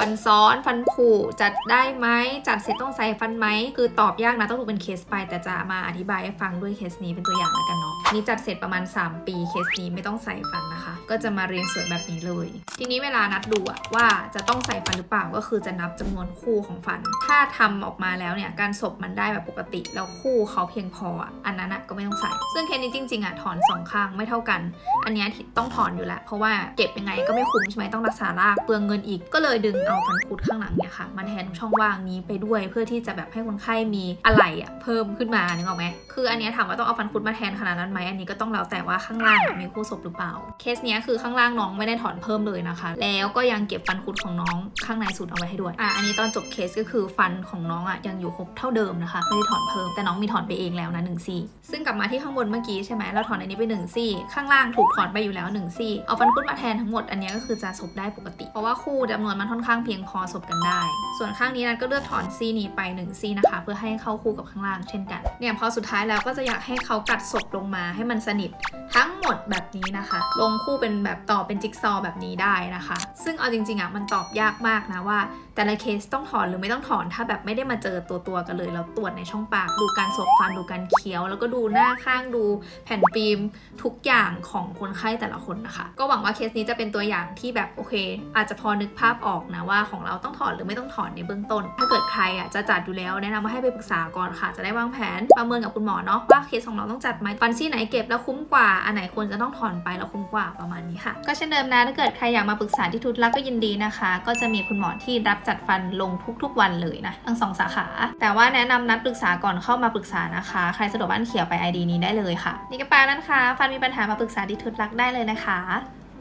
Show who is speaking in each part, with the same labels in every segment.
Speaker 1: ฟันซ้อนฟันผุจัดได้ไหมจัดเสร็จต้องใส่ฟันไหมคือตอบยากนะต้องดูเป็นเคสไป แต่จะมาอธิบายให้ฟังด้วยเคสนี้เป็นตัวอย่างแล้วกันเนาะนี่จัดเสร็จประมาณ 3 ปีเคสนี้ไม่ต้องใส่ฟันนะคะ ก็จะมาเรียงสวยแบบนี้เลย ทีนี้เวลานัดดูอะว่าจะต้องใส่ฟันหรือเปล่าก็คือจะนับจำนวนคู่ของฟัน ถ้าทำออกมาแล้วเนี่ยการศพมันได้แบบปกติแล้วคู่เขาเพียงพออันนั้นก็ไม่ต้องใส่ ซึ่งเคสนี้จริงๆอะถอนสองข้างไม่เท่ากัน อันนี้ต้องถอนอยู่แล้วเพราะว่าเก็บยังไงก็ไม่คุ้มใช่ไหมต้องรักษารากเปลืองเงินอีกก็เลยดึงเอาฟันคุดข้างหลังเนี่ยค่ะมาแทนช่องว่างนี้ไปด้วย เพื่อที่จะแบบให้คนไข้มีอะไรอะเพิ่มขึ้นมานึกออกไหมคืออันเนี้ยถามว่าต้องเอาฟันคุดมาแทนขนาดนั้นไหมอันนี้ก็ต้องแล้วแต่ว่าข้างล่างมีคู่ศพหรือเปล่า เคสเนี้ยคือข้างล่างน้องไม่ได้ถอนเพิ่มเลยนะคะ แล้วก็ยังเก็บฟันคุดของน้องข้างในสุดเอาไว้ให้ด้วยอะอันนี้ตอนจบเคสก็คือฟันของน้องอะยังอยู่ครบเท่าเดิมนะคะไม่ได้ถอนเพิ่มแต่น้องมีถอนไปเองแล้วนะหนึ่งซี่ซึ่งกลับมาที่ข้างบนเมื่อกี้ใช่ไหมเราถอนอันนี้ไปหนึ่งซี่ข้างล่างถูกถอนไปอยู่แล้วหนึ่งซี่เอาฟันคุดมาแทนทั้งหมดอันนี้ก็คือจะศพได้ปกติ เพราะว่าคู่จำนวนมันค่อนข้างเพียงพอศพกันได้ ส่วนข้างนี้นันก็เลือกถอนซี่นี้ไปหนึ่งซี่นะคะ เพื่อให้เข้าคู่กับข้างล่างเช่นกัน เนี่ยพอสุดท้ายแล้วก็จะอยากให้เขากัดศพลงมาให้มันสนิท ทั้งหมดแบบนี้นะคะ ลงคู่เป็นแบบต่อเป็นจิ๊กซอว์แบบนี้ได้นะคะ ซึ่งเอาจริงๆอะมันตอบยากมากนะว่า แต่ละเคสต้องถอนหรือไม่ต้องถอนถ้าแบบไม่ได้มาเจอตัวตัวกันเลยแล้วตรวจในช่องปากดูการสบฟันดูการเคี้ยว แล้วก็ดูหน้าข้างดูแผ่นฟิล์มทุกอย่างของคนไข้แต่ละคนนะคะ ก็หวังว่าเคสนี้จะเป็นตัวอย่างที่แบบโอเค อาจจะพอนึกภาพออกนะว่าของเราต้องถอนหรือไม่ต้องถอนในเบื้องต้น ถ้าเกิดใครอะจะจัดอยู่แล้วแนะนำว่าให้ไปปรึกษาก่อนค่ะ จะได้วางแผนประเมินกับคุณหมอเนาะว่าเคสของเราต้องจัดไหมฟันซี่ไหนเก็บแล้วคุ้มกว่าอันไหนควรจะต้องถอนไปแล้วคุ้มกว่าประมาณนี้ค่ะ ก็เช่นเดิมนะถ้าเกิดใครอยากมาปรึกษาที่ทุตลักก็ยินดีนะคะ ก็จะมีคุณหมอที่รับจัดฟันลงทุกๆวันเลยนะทั้งสองสาขา แต่ว่าแนะนำนัดปรึกษาก่อนเข้ามาปรึกษานะคะ ใครสะดวกบ้านเขียวไป ID นี้ได้เลยค่ะ นี่ก็ปานั้นค่ะ ฟันมีปัญหามาปรึกษาที่ทุตลักได้เลยนะคะ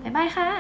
Speaker 1: บ๊ายบายค่ะ